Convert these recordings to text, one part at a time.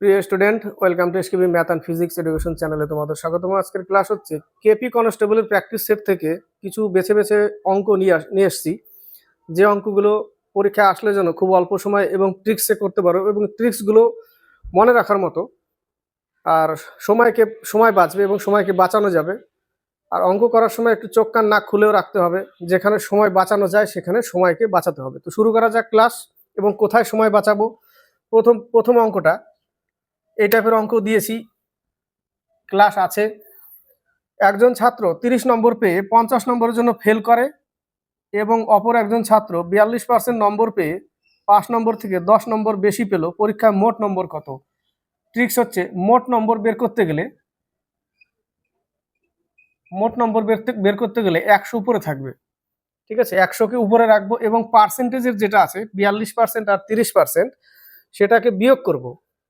প্রিয় student, welcome to SKB math and physics education চ্যানেলে তোমাদের স্বাগতম। আজকের ক্লাস হচ্ছে কেপি কনস্টেবলের প্র্যাকটিস সেট থেকে কিছু বেছে বেছে অঙ্ক নিয়ে নিয়ে এসেছি। যে অঙ্কগুলো পরীক্ষায় আসলে যেন খুব অল্প সময় এবং ট্রিক্সে করতে পারো এবং ট্রিক্সগুলো মনে রাখার মতো, আর সময়কে, সময় বাঁচবে এবং সময়কে বাঁচানো যাবে। আর অঙ্ক করার সময় একটু চোখ কান নাক খুলেও রাখতে হবে। যেখানে সময় বাঁচানো যায়, সেখানে সময়কে বাঁচাতে হবে। তো শুরু করা যাক ক্লাস এবং কোথায় সময় বাঁচাবো? প্রথম প্রথম অঙ্কটা এই টাইপের অঙ্ক দিয়েছি। ক্লাস আছে। একজন ছাত্র তিরিশ নম্বর পেয়ে পঞ্চাশ নম্বরের জন্য ফেল করে এবং অপর একজন ছাত্র বিয়াল্লিশ পার্সেন্ট নম্বর পেয়ে পাঁচ নম্বর থেকে দশ নম্বর বেশি পেল পরীক্ষায় মোট নম্বর কত? ট্রিক্স হচ্ছে মোট নম্বর বের করতে গেলে, মোট নম্বর বের বের করতে গেলে একশো উপরে থাকবে। ঠিক আছে? একশোকে উপরে রাখব এবং পার্সেন্টেজের যেটা আছে, বিয়াল্লিশ পার্সেন্ট আর তিরিশ পার্সেন্ট সেটাকে বিয়োগ করব।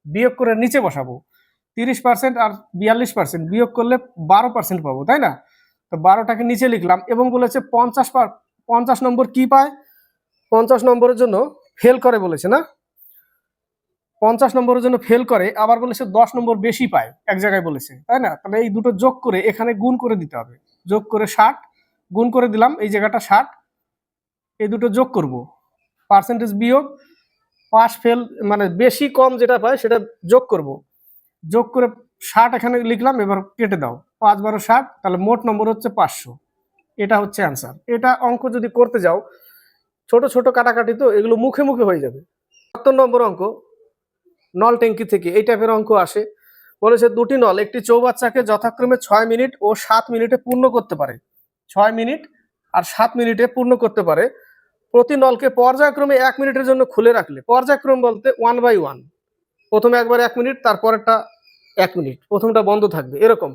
বিয়োগ করে নিচে বসাবো। তিরিশ পার্সেন্ট আর বিয়াল্লিশ পার্সেন্ট বিয়োগ করলে বারো পার্সেন্ট পাবো, তাই না? তো বারোটাকে নিচে লিখলাম এবং বলেছে পঞ্চাশ পঞ্চাশ নম্বর কি পায়? পঞ্চাশ নম্বরের জন্য ফেল করে বলেছে না? পঞ্চাশ নম্বরের জন্য ফেল করে, আবার বলেছে দশ নম্বর বেশি পায়, এক জায়গায় বলেছে, তাই না? তাহলে এই দুটো যোগ করে এখানে গুণ করে দিতে হবে। যোগ করে ষাট, গুণ করে দিলাম, এই জায়গাটা ষাট, এই দুটো যোগ করব। পার্সেন্টেজ বিয়োগ পাস ফেল মানে বেশি কম যেটা পায় সেটা যোগ করব। যোগ করে ষাট এখানে লিখলাম, এবার কেটে দাও। পাঁচ বারো ষাট, তাহলে মোট নম্বর হচ্ছে পাঁচশো। এটা হচ্ছে অ্যান্সার। এটা অঙ্ক যদি করতে যাও, ছোট ছোট কাটাকাটি তো এগুলো মুখে মুখে হয়ে যাবে। সত্তর নম্বর অঙ্ক, নল ট্যাঙ্কি থেকে এই টাইপের অঙ্ক আসে। বলেছে দুটি নল, একটি চৌবাচ্চাকে যথাক্রমে ছয় মিনিট ও সাত মিনিটে পূর্ণ করতে পারে। ছয় মিনিট আর সাত মিনিটে পূর্ণ করতে পারে। প্রতি নলকে পর্যায়ক্রমে এক মিনিটের জন্য খুলে রাখলে, পর্যায়ক্রম বলতে ওয়ান বাই ওয়ান প্রথমে একবার এক মিনিট, তারপরেরটা এক মিনিট। প্রথমটা বন্ধ থাকবে, এরকম।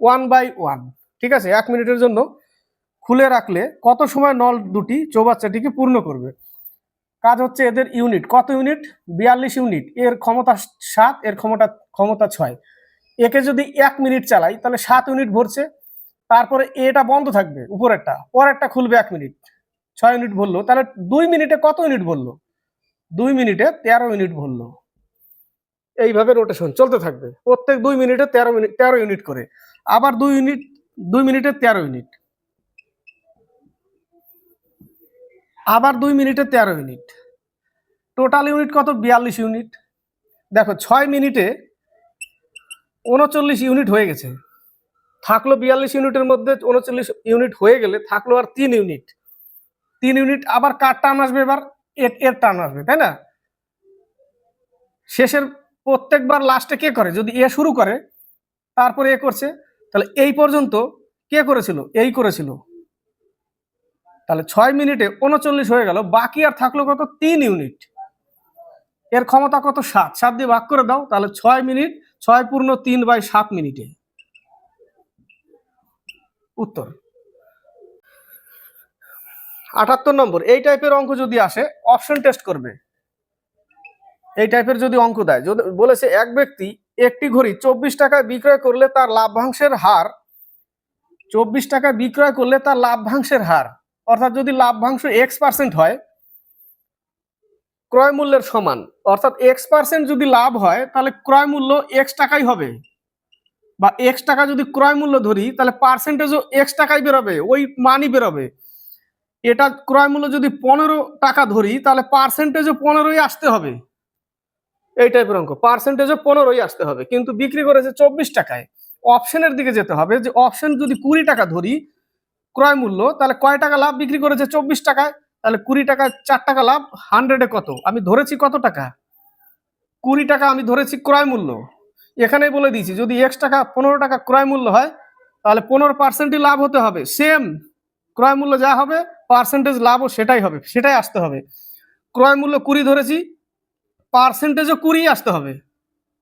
ওয়ান বাই ওয়ান ঠিক আছে? এক মিনিটের জন্য খুলে রাখলে কত সময় নল দুটি চৌবাচ্চাটিকে পূর্ণ করবে? কাজ হচ্ছে এদের ইউনিট কত ইউনিট বিয়াল্লিশ ইউনিট এর ক্ষমতা সাত, এর ক্ষমতা ক্ষমতা ছয়। একে যদি এক মিনিট চালাই, তাহলে সাত ইউনিট ভরছে। তারপরে এটা বন্ধ থাকবে, উপরেরটা। পরেরটা খুলবে এক মিনিট। ছয় ইউনিট ভরলো তাহলে দুই মিনিটে কত ইউনিট ভরলো দুই মিনিটে তেরো ইউনিট ভরলো এইভাবে রোটেশন চলতে থাকবে। প্রত্যেক দুই মিনিটে তেরো মিনিট, তেরো ইউনিট করে। আবার দুই ইউনিট দুই মিনিটে তেরো ইউনিট আবার দুই মিনিটে তেরো ইউনিট টোটাল ইউনিট কত? বিয়াল্লিশ ইউনিট দেখো, ছয় মিনিটে উনচল্লিশ ইউনিট হয়ে গেছে। থাকল বিয়াল্লিশ ইউনিটের মধ্যে উনচল্লিশ ইউনিট হয়ে গেলে থাকল আর তিন ইউনিট তিন ইউনিট, আবার কার টার্ন আসবে এবার? এর টার্ন আসবে, তাই না? শেষের প্রত্যেকবার লাস্টে কে করে? যদি এ শুরু করে, তারপরে এ করছে, তাহলে এই পর্যন্ত কে করেছিল? এই করেছিল। তাহলে ছয় মিনিটে উনচল্লিশ হয়ে গেল, বাকি আর থাকল কত? তিন ইউনিট। এর ক্ষমতা কত? সাত। সাত দিয়ে ভাগ করে দাও, তাহলে ছয় মিনিট, ছয় পূর্ণ তিন বাই সাত মিনিটে। উত্তর। আটাত্তর নম্বর, এই টাইপের অঙ্ক যদি আসে অপশন টেস্ট করবে। এই টাইপের যদি অঙ্ক দেয়, যদি বলেছে এক ব্যক্তি একটি ঘড়ি চব্বিশ টাকায় বিক্রয় করলে তার লাভ্যাংশের হার, চব্বিশ টাকায় বিক্রয় করলে তার লাভ্যাংশের হার, অর্থাৎ যদি লাভ্যাংশ এক্স পার্সেন্ট হয়, ক্রয় মূল্যের সমান, অর্থাৎ এক্স পার্সেন্ট যদি লাভ হয়, তাহলে ক্রয় মূল্য এক্স টাকাই হবে। বা এক্স টাকা যদি ক্রয় মূল্য ধরি, তাহলে পার্সেন্টেজও এক্স টাকাই বেরোবে, ওই মানই বেরোবে। এটা ক্রয় মূল্য যদি পনেরো টাকা ধরি, তাহলে পার্সেন্টেজও পনেরোই আসতে হবে। এই টাইপের অঙ্ক। পার্সেন্টেজও পনেরোই আসতে হবে। কিন্তু বিক্রি করেছে চব্বিশ টাকায়। অপশনের দিকে যেতে হবে যে অপশন যদি কুড়ি টাকা ধরি ক্রয় মূল্য, তাহলে কয় টাকা লাভ? বিক্রি করেছে চব্বিশ টাকায়। তাহলে কুড়ি টাকায় চার টাকা লাভ। হান্ড্রেডে কত? আমি ধরেছি কত টাকা? কুড়ি টাকা আমি ধরেছি ক্রয় মূল্য। এখানেই বলে দিয়েছি, যদি এক্স টাকা পনেরো টাকা ক্রয় মূল্য হয়, তাহলে পনেরো পার্সেন্টই লাভ হতে হবে। সেম ক্রয় মূল্য যা হবে পার্সেন্টেজ লাভও সেটাই হবে, সেটাই আসতে হবে। ক্রয় মূল্য কুড়ি ধরেছি পার্সেন্টেজও কুড়ি আসতে হবে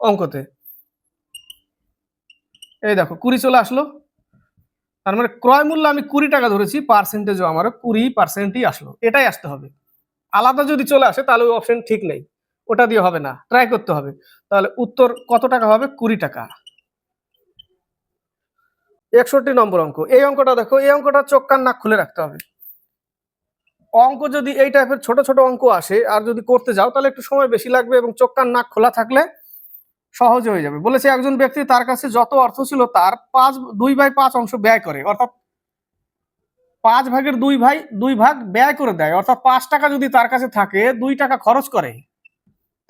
অঙ্কতে। এই দেখো, কুড়ি চলে আসলো। তার মানে ক্রয় মূল্য আমি কুড়ি টাকা ধরেছি পার্সেন্টেজও আমার কুড়ি পার্সেন্টই আসলো, এটাই আসতে হবে। আলাদা যদি চলে আসে, তাহলে ওই অপশন ঠিক নেই, ওটা দিয়ে হবে না ট্রাই করতে হবে। তাহলে উত্তর কত টাকা হবে? কুড়ি টাকা। একষট্টি নম্বর অঙ্ক, এই অঙ্কটা দেখো, এই অঙ্কটা চোখ কান নাক খুলে রাখতে হবে। অঙ্ক যদি এই টাইপের ছোট ছোট অঙ্ক আসে আর যদি করতে যাও, তাহলে একটু সময় বেশি লাগবে এবং চোখ কান নাক খোলা থাকলে সহজ হয়ে যাবে। বলেছে একজন ব্যক্তি তার কাছে যত অর্থ ছিল তার পাঁচ, দুই ভাই পাঁচ অংশ ব্যয় করে। অর্থাৎ পাঁচ ভাগের দুই ভাই, দুই ভাগ ব্যয় করে দেয়। অর্থাৎ পাঁচ টাকা যদি তার কাছে থাকে, দুই টাকা খরচ করে।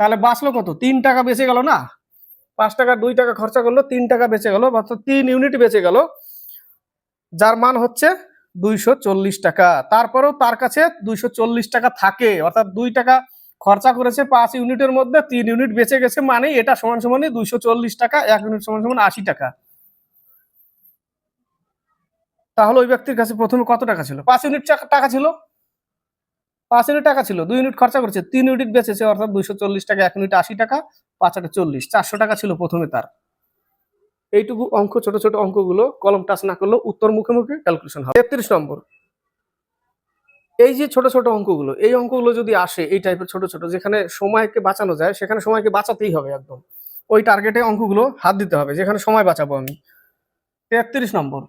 তাহলে বাঁচলো কত? তিন টাকা বেঁচে গেল না? পাঁচ টাকা, দুই টাকা খরচা করল, তিন টাকা বেঁচে গেল, অর্থাৎ তিন ইউনিট বেঁচে গেল। যার মান হচ্ছে দুইশো চল্লিশ টাকা। তারপরেও তার কাছে দুইশো চল্লিশ টাকা থাকে। অর্থাৎ দুই টাকা খরচা করেছে পাঁচ ইউনিটের মধ্যে, তিন ইউনিট বেঁচে গেছে মানে এটা সমান সমানই দুইশো চল্লিশ টাকা, এক ইউনিট সমান সমান আশি টাকা। তাহলে ওই ব্যক্তির কাছে প্রথমে কত টাকা ছিল? পাঁচ ইউনিট টাকা- ছিল। পাঁচ ইউনিট টাকা ছিল, দুই ইউনিট খরচা করেছে, তিন ইউনিট বেঁচেছে, অর্থাৎ দুইশো চল্লিশ টাকা, এক ইউনিট আশি টাকা, পাঁচ আটা চল্লিশ, চারশো টাকা ছিল প্রথমে তার। এইটুকু অঙ্ক, ছোট ছোট অঙ্কগুলো কলম টাচ না করলেও উত্তর মুখে মুখে ক্যালকুলেশন হবে। তেত্রিশ নম্বর। এই যে ছোট ছোট অঙ্কগুলো, এই অঙ্কগুলো যদি আসে এই টাইপের ছোট ছোট, যেখানে সময়কে বাঁচানো যায়, সেখানে সময়কে বাঁচাতেই হবে একদম। ওই টার্গেটে অঙ্কগুলো হাত দিতে হবে, যেখানে সময় বাঁচাবো আমি। তেত্রিশ নম্বর।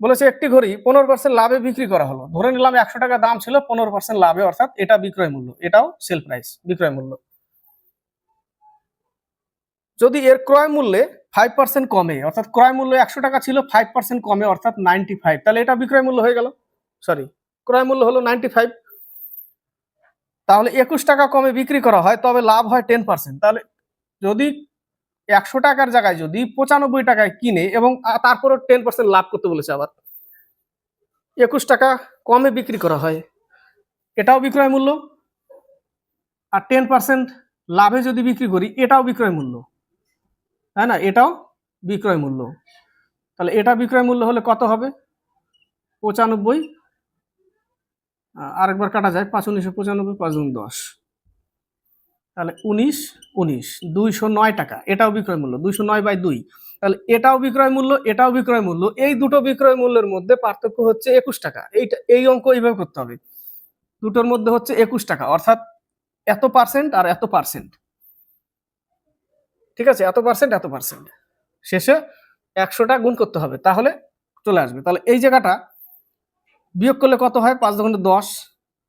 বলেছে, একটি ঘড়ি পনেরো পার্সেন্ট লাভে বিক্রি করা হলো। ধরে নিলাম একশো টাকা দাম ছিল পনেরো পার্সেন্ট লাভে, অর্থাৎ এটা বিক্রয় মূল্য, এটাও সেল প্রাইস বিক্রয় মূল্য। যদি এর ক্রয় মূল্যে ফাইভ পার্সেন্ট কমে, অর্থাৎ ক্রয় মূল্য একশো টাকা ছিল ফাইভ পার্সেন্ট কমে, অর্থাৎ নাইনটি ফাইভ তাহলে এটা বিক্রয় মূল্য হয়ে গেল। সরি ক্রয় মূল্য হলো নাইনটি ফাইভ তাহলে একুশ টাকা কমে বিক্রি করা হয়, তবে লাভ হয় টেন পার্সেন্ট তাহলে যদি একশো টাকার জায়গায়, যদি পঁচানব্বই টাকায় কিনে এবং তারপরও টেন পার্সেন্ট লাভ করতে বলেছে আবার, একুশ টাকা কমে বিক্রি করা হয়। এটাও বিক্রয় মূল্য। আর টেন পার্সেন্ট লাভে যদি বিক্রি করি, এটাও বিক্রয় মূল্য। তাই না? এটাও বিক্রয় মূল্য। তাহলে এটা বিক্রয় মূল্য হলে কত হবে? পঁচানব্বই। আরেকবার কাটা যায়, পাঁচ উনিশশো পঁচানব্বই, পাঁচ দুই দশ। তাহলে উনিশ উনিশ, দুইশো নয় টাকা। এটাও বিক্রয় মূল্য, দুইশো নয় বাই দুই। তাহলে এটাও বিক্রয় মূল্য, এটাও বিক্রয় মূল্য। এই দুটো বিক্রয় মূল্যের মধ্যে পার্থক্য হচ্ছে একুশ টাকা। এইটা, এই অঙ্ক এইভাবে করতে হবে। দুটোর মধ্যে হচ্ছে একুশ টাকা, অর্থাৎ এত পার্সেন্ট আর এত পার্সেন্ট ঠিক আছে? এত পার্সেন্ট এত পার্সেন্ট শেষে একশোটা গুণ করতে হবে, তাহলে চলে আসবে। তাহলে এই জায়গাটা বিয়োগ করলে কত হয়? পাঁচ দোকানে দশ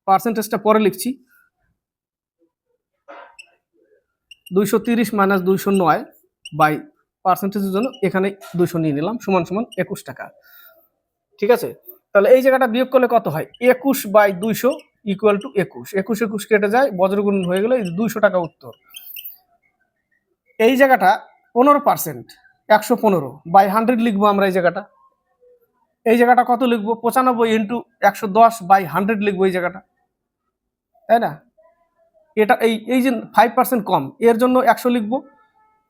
পার্সেন্টেজটা পরে লিখছি। দুইশো তিরিশ মাইনাস দুইশো নয় বাই পার্সেন্টেজের জন্য এখানে দুইশো নিয়ে নিলাম, সমান সমান একুশ টাকা। ঠিক আছে? তাহলে এই জায়গাটা বিয়োগ করলে কত হয়? একুশ বাই দুইশো ইকুয়াল টু একুশ। একুশ একুশ কেটে যায়, বজ্রগুণ হয়ে গেলে দুইশো টাকা উত্তর। এই জায়গাটা পনেরো পার্সেন্ট একশো পনেরো। বাই হান্ড্রেড লিখব আমরা এই জায়গাটা। এই জায়গাটা কত লিখব? পঁচানব্বই ইন্টু একশো দশ বাই হান্ড্রেড লিখব এই জায়গাটা। তাই না? এটা এই এই যে ফাইভ পার্সেন্ট কম, এর জন্য একশো লিখব।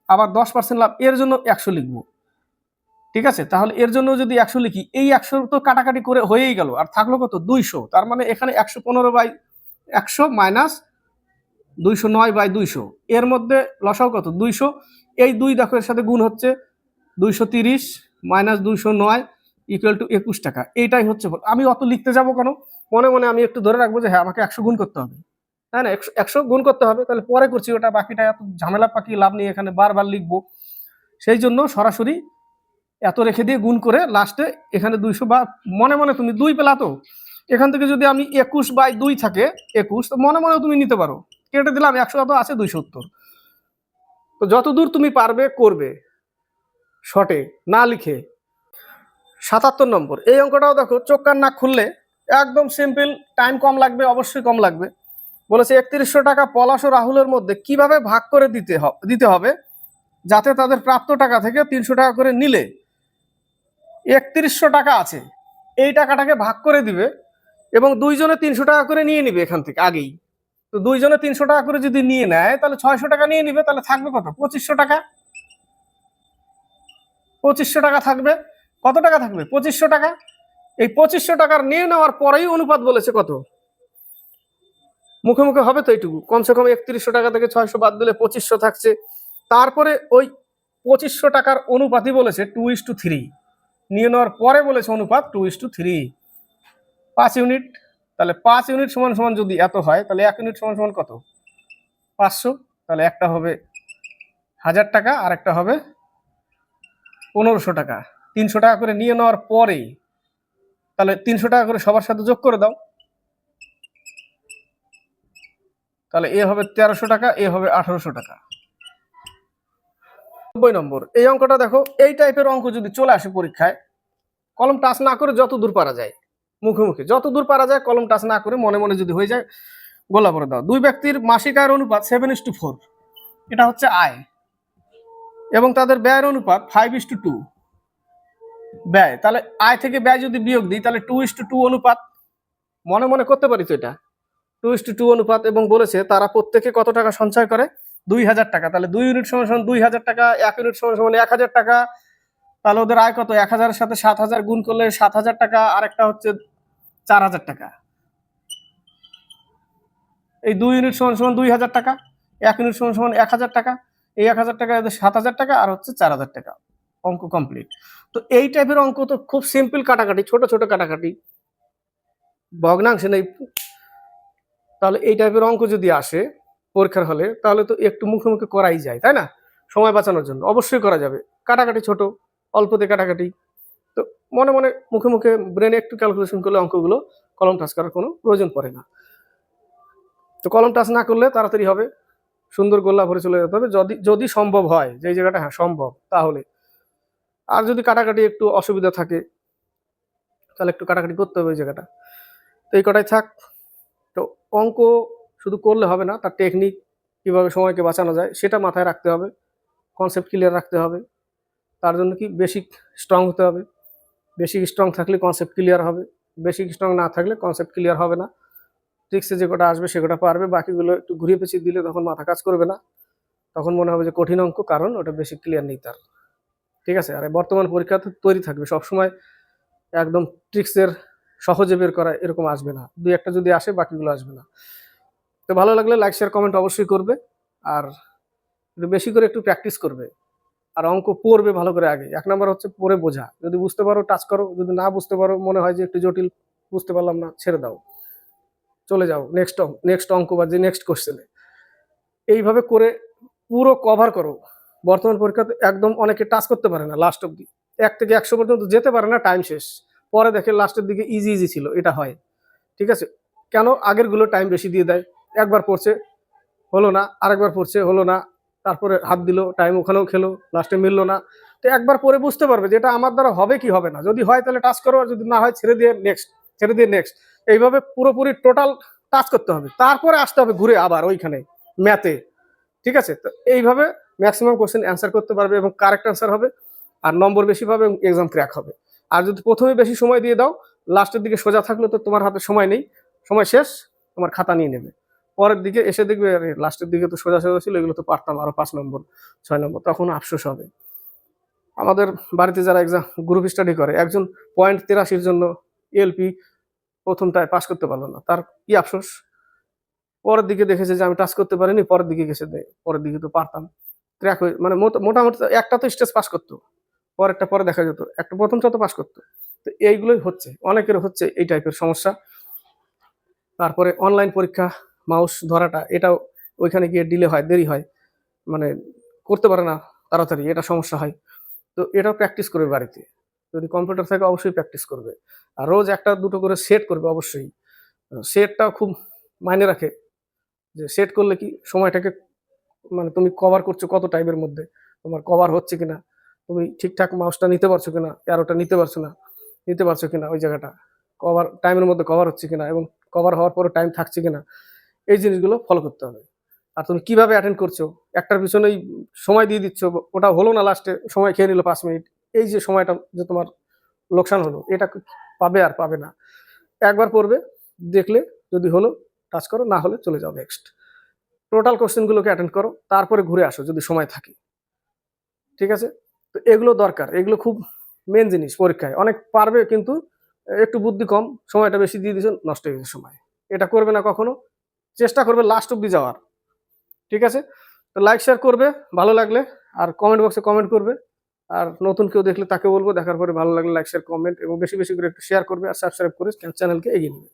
আবার দশ পার্সেন্ট লাভ, এর জন্য একশো লিখব। ঠিক আছে? তাহলে এর জন্য যদি একশো লিখি, এই একশো তো কাটাকাটি করে হয়েই গেল। আর থাকল কত? দুইশো। তার মানে এখানে একশো পনেরো বাই একশো মাইনাস দুইশো নয় বাই দুইশো। এর মধ্যে লসাও কত? দুইশো। এই দুই দেখো, এর সাথে গুণ হচ্ছে দুইশো তিরিশ মাইনাস দুইশো নয় ইকুয়াল টু একুশ টাকা। এইটাই হচ্ছে। আমি অত লিখতে যাব কেন? মনে মনে আমি একটু ধরে রাখব যে হ্যাঁ আমাকে একশো গুণ করতে হবে। তাই না? একশো একশো গুণ করতে হবে, তাহলে পরে করছি ওটা, বাকিটা এত ঝামেলা পাকি লাভ নেই, এখানে বারবার লিখব। সেই জন্য সরাসরি এত রেখে দিয়ে গুণ করে লাস্টে এখানে দুইশো বা মনে মনে তুমি দুই পেলা তো এখান থেকে যদি আমি একুশ বাই দুই থাকে, একুশ, তো মনে মনে তুমি নিতে পারো। কেটে দিলাম, একশো তো আছে? দুইশো উত্তর। তো যতদূর তুমি পারবে, করবে। শটে, না লিখে। সাতাত্তর নম্বর। এই অঙ্কটাও দেখো, চোখ কান নাক খুললে একদম সিম্পল টাইম কম লাগবে, অবশ্যই কম লাগবে। বলেছে, একত্রিশশো টাকা পলাশ ও রাহুলের মধ্যে কীভাবে ভাগ করে দিতে দিতে হবে? যাতে তাদের প্রাপ্ত টাকা থেকে তিনশো টাকা করে নিলে একত্রিশশো টাকা আছে। এই টাকাটাকে ভাগ করে দিবে এবং দুইজনে তিনশো টাকা করে নিয়ে নিবে এখান থেকে, আগেই। তো দুইজনে তিনশো টাকা করে যদি নিয়ে নেয়, তাহলে ছয়শো টাকা নিয়ে নিবে, তাহলে থাকবে কত? পঁচিশশো টাকা। পঁচিশশো টাকা থাকবে। কত টাকা থাকবে? পঁচিশশো টাকা। এই পঁচিশশো টাকার নিয়ে নেওয়ার পরেই অনুপাত বলেছে কত? মুখে মুখে হবে তো এইটুকু। কমসে কম একত্রিশশো টাকা থেকে ছয়শো বাদ দিলে পঁচিশশো থাকছে। তারপরে ওই পঁচিশশো টাকার অনুপাতই বলেছে টু ইস টু থ্রি। নিয়ে নেওয়ার পরে বলেছে অনুপাত টু ইস টু থ্রি। পাঁচ ইউনিট তাহলে পাঁচ ইউনিট সমান সমান যদি এত হয়, তাহলে এক ইউনিট সমান সমান কত? পাঁচশো। তাহলে একটা হবে হাজার টাকা, আর একটা হবে পনেরোশো টাকা। তিনশো টাকা করে নিয়ে নেওয়ার পরে, তাহলে তিনশো টাকা করে সবার সাথে যোগ করে দাও। তাহলে এ হবে তেরোশো টাকা, এ হবে আঠারোশো টাকা। নব্বই নম্বর, এই অঙ্কটা দেখো, এই টাইপের অঙ্ক যদি চলে আসে পরীক্ষায়, কলম টাচ না করে যত দূর পারা যায়। মুখে মুখে যত দূর পারা যায় কলম টাচ না করে মনে মনে যদি হয়ে যায়, গোলা করে দাও। দুই ব্যক্তির মাসিক আয়ের অনুপাত সেভেন ইস টু ফোর এটা হচ্ছে আয়। এবং তাদের ব্যয়ের অনুপাত ফাইভ ইস টু টু ব্যয়। তাহলে আয় থেকে ব্যয় যদি বিয়োগ দিই, তাহলে টু ইস টু টু অনুপাত। মনে মনে করতে পারি তো এটা? টু ইস টু টু অনুপাত এবং বলেছে তারা প্রত্যেকে কত টাকা সঞ্চয় করে? দুই হাজার টাকা। তাহলে দুই ইউনিট সমান সমান দুই হাজার টাকা, এক ইউনিট সমান সমান এক হাজার টাকা। তাহলে ওদের আয় কত? এক হাজারের সাথে সাত হাজার গুণ করলে সাত হাজার টাকা। আর একটা হচ্ছে চার হাজার টাকা। এই দুই ইউনিট সমান সমান দুই হাজার টাকা, এক ইউনিট সমান সমান এক হাজার টাকা, এই এক হাজার টাকা সাত হাজার টাকা আর হচ্ছে চার হাজার টাকা অঙ্ক কমপ্লিট তো এই টাইপের অঙ্ক তো খুব সিম্পল কাটাকাটি, ছোট ছোট কাটাকাটি। ভগ্নাংশে নেই। তাহলে এই টাইপের অঙ্ক যদি আসে পরীক্ষার হলে, তাহলে তো একটু মুখে মুখে করাই যায়, তাই না? সময় বাঁচানোর জন্য। অবশ্যই করা যাবে। কাটাকাটি ছোট, অল্পতে কাটাকাটি। মনে মনে মুখে মুখে ব্রেনে একটু ক্যালকুলেশন করলে অঙ্কগুলো কলম টাচ করার কোনো প্রয়োজন পড়ে না। তো কলম টাচ না করলে তাড়াতাড়ি হবে, সুন্দর গোল্লা ভরে চলে যেতে হবে। যদি যদি সম্ভব হয়, যে জায়গাটা হ্যাঁ সম্ভব, তাহলে। আর যদি কাটাকাটি একটু অসুবিধা থাকে, তাহলে একটু কাটাকাটি করতে হবে ওই জায়গাটা। তো এই কটাই থাক। তো অঙ্ক শুধু করলে হবে না, তার টেকনিক কীভাবে সময়কে বাঁচানো যায়, সেটা মাথায় রাখতে হবে। কনসেপ্ট ক্লিয়ার রাখতে হবে। তার জন্য কি বেসিক স্ট্রং হতে হবে। বেসিক স্ট্রং থাকলে কনসেপ্ট ক্লিয়ার হবে বেসিক স্ট্রং না থাকলে কনসেপ্ট ক্লিয়ার হবে না। ট্রিক্সে যে কটা আসবে সে কটা পারবে, বাকিগুলো একটু ঘুরিয়ে পেঁচিয়ে দিলে তখন মাথা কাজ করবে না। তখন মনে হবে যে কঠিন অঙ্ক, কারণ ওটা বেশি ক্লিয়ার নেই তার। ঠিক আছে? আর বর্তমান পরীক্ষা তো তৈরি থাকবে, সবসময় একদম ট্রিক্সের সহজে বের করা এরকম আসবে না। দুই একটা যদি আসে, বাকিগুলো আসবে না। তো ভালো লাগলে লাইক শেয়ার কমেন্ট অবশ্যই করবে। আর বেশি করে একটু প্র্যাকটিস করবে। আর অঙ্ক পড়বে ভালো করে আগে। এক নম্বর হচ্ছে পড়ে বোঝা। যদি বুঝতে পারো, টাচ করো। যদি না বুঝতে পারো, মনে হয় যে একটু জটিল, বুঝতে পারলাম না, ছেড়ে দাও। চলে যাও নেক্সট নেক্সট অঙ্ক বা যে নেক্সট কোশ্চেনে এইভাবে করে পুরো কভার করো। বর্তমান পরীক্ষাতে একদম অনেকে টাচ করতে পারে না লাস্ট অব্দি এক থেকে একশো পর্যন্ত যেতে পারে না টাইম শেষ। পরে দেখে লাস্টের দিকে ইজি ইজি ছিল, এটা হয়। ঠিক আছে? কেন? আগেরগুলো টাইম বেশি দিয়ে দেয়। একবার পড়ছে, হলো না। আরেকবার পড়ছে, হলো না। তারপরে হাত দিল টাইম ওখানেও খেলো লাস্টে মিললো না। তো একবার পরে বুঝতে পারবে যে এটা আমার দ্বারা হবে কি হবে না। যদি হয় তাহলে টাচ করো, আর যদি না হয় ছেড়ে দিয়ে নেক্সট ছেড়ে দিয়ে নেক্সট এইভাবে পুরোপুরি টোটাল টাচ করতে হবে। তারপরে আসতে হবে ঘুরে আবার ওইখানে ম্যাথে ঠিক আছে? তো এইভাবে ম্যাক্সিমাম কোশ্চেন অ্যান্সার করতে পারবে এবং কারেক্ট অ্যান্সার হবে, আর নম্বর বেশি পাবে এবং এক্সাম ক্র্যাক হবে। আর যদি প্রথমে বেশি সময় দিয়ে দাও লাস্টের দিকে সোজা থাকলে, তো তোমার হাতে সময় নেই। সময় শেষ, তোমার খাতা নিয়ে নেবে। পরের দিকে এসে দেখবে, আরে লাস্টের দিকে তো সোজা সোজা ছিল, এগুলো তো পারতাম আরও পাঁচ নম্বর, ছয় নম্বর, তখন আফসোস হবে। আমাদের বাড়িতে যারা এক্সাম গ্রুপ স্টাডি করে, একজন পয়েন্ট তেরাশির জন্য এলপি প্রথমটায় পাস করতে পারল না, তার কি আফসোস? পরের দিকে দেখেছে যে আমি টাচ করতে পারিনি, পরের দিকে গেছে পরের দিকে তো পারতাম। ক্র্যাক হয়ে মানে মোটা- মোটামুটি একটা তো স্টেজ পাস করতো, পরেরটা পরে দেখা যেত, একটা প্রথমটা তো পাস করতো। তো এইগুলোই হচ্ছে, অনেকের হচ্ছে এই টাইপের সমস্যা। তারপরে অনলাইন পরীক্ষা মাউস ধরাটা, এটাও ওইখানে গিয়ে ডিলে হয়, দেরি হয়। মানে করতে পারে না তাড়াতাড়ি, এটা সমস্যা হয়। তো এটাও প্র্যাকটিস করবে বাড়িতে। যদি কম্পিউটার থাকে অবশ্যই প্র্যাকটিস করবে। আর রোজ একটা দুটো করে সেট করবে অবশ্যই। সেটটাও খুব মাইনে রাখে যে সেট করলে কি সময়টাকে মানে তুমি কভার করছ কত টাইমের মধ্যে, তোমার কভার হচ্ছে কিনা, তুমি ঠিকঠাক মাউসটা নিতে পারছ কিনা অ্যারোটা নিতে পারছ না, নিতে পারছ কিনা ওই জায়গাটা কভার টাইমের মধ্যে কভার হচ্ছে কিনা এবং কভার হওয়ার পরে টাইম থাকছে কিনা এই জিনিসগুলো ফলো করতে হবে। আর তুমি কীভাবে অ্যাটেন্ড করছ? একটার পিছনেই সময় দিয়ে দিচ্ছ, ওটা হলো না লাস্টে সময় খেয়ে নিল পাঁচ মিনিট? এই যে সময়টা যে তোমার লোকসান হলো, এটা পাবে আর পাবে না। একবার পড়বে, দেখলে যদি হলো টাচ করো, না হলে চলে যাও নেক্সট টোটাল কোশ্চেনগুলোকে অ্যাটেন্ড করো, তারপরে ঘুরে আসো যদি সময় থাকে। ঠিক আছে? তো এগুলো দরকার, এগুলো খুব মেন জিনিস পরীক্ষায়। অনেক পারবে কিন্তু একটু বুদ্ধি কম, সময়টা বেশি দিয়ে দিয়েছে, নষ্ট হয়ে গেছে সময়। এটা করবে না কখনো চেষ্টা করবে লাস্ট অব্দি যাওয়ার। ঠিক আছে? তো লাইক শেয়ার করবে, ভালো লাগলে, আর কমেন্ট বক্সে কমেন্ট করবে। আর নতুন কেউ দেখলে তাকে বলব, দেখার পরে ভালো লাগলে লাইক শেয়ার কমেন্ট এবং বেশি বেশি করে একটু শেয়ার করবে আর সাবস্ক্রাইব করে চ্যানেলকে এগিয়ে নেবে।